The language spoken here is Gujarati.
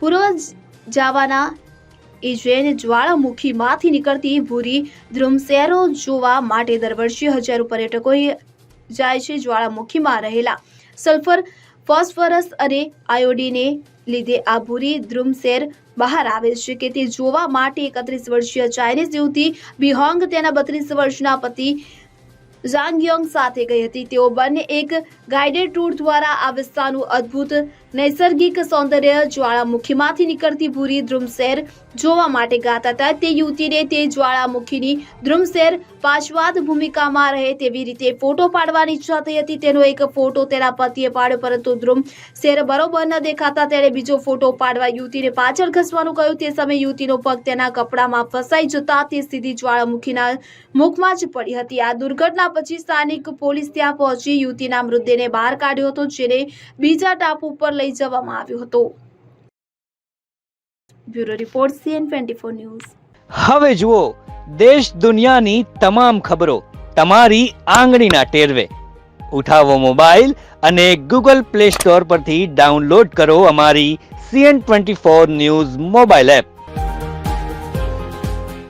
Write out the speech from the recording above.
પૂર્વ જાવાના ઇજેન જ્વાળામુખીમાંથી નીકળતી ભૂરી ધ્રુમસેરો જોવા માટે દર વર્ષે હજારો પર્યટકો જાય છે જ્વાળામુખીમાં રહેલા. સલ્ફર, ફોસ્ફરસ અને આયોડીને લીધે આ ભૂરી ધ્રુમસેર બહાર આવે છે કે તે જોવા માટે એકત્રીસ વર્ષીય ચાઇનીઝ યુવતી બિહોંગ તેના બત્રીસ વર્ષના પતિ ઝાંગયોંગ સાથે ગઈ હતી. તેઓ બંને એક ગાઈડેડ ટૂર દ્વારા આ વિસ્તારનું અદ્ભુત નૈસર્ગિક સૌંદર્ય જ્વાળામુખીમાંથી નીકળતી ભૂરી ધ્રુમસેર જોવા માટે ગાતા હતા. તે યુવતીને તે જ્વાળામુખીની ધ્રુમસેર પાશ્વાદ ભૂમિકામાં રહે તેવી રીતે ફોટો પાડવાની ઈચ્છા થઈ હતી. તેનો એક ફોટો તેના પતિએ પાડ્યો, પરંતુ ધ્રુમ શેર બરોબર ન દેખાતા તેણે બીજો ફોટો પાડવા યુવતીને પાછળ ઘસવાનું કહ્યું. તે સમયે યુવતીનો પગ તેના કપડામાં ફસાઈ જતા તે સીધી જ્વાળામુખીના મુખમાં જ પડી હતી. આ દુર્ઘટના પછી સ્થાનિક પોલીસ ત્યાં પહોંચી યુવતીના મૃતદેહને બહાર કાઢ્યો હતો, જેને બીજા ટાપુ ઉપર લઈ જવામાં આવ્યો હતો. Bureau report, CN twenty news. હવે જુઓ, દેશ દુનિયાની તમામ ખબરો તમારી આંગળીના ટેરવે. ઉઠાવો મોબાઈલ અને ગૂગલ પ્લે સ્ટોર પરથી ડાઉનલોડ કરો અમારી CN twenty four news mobile app.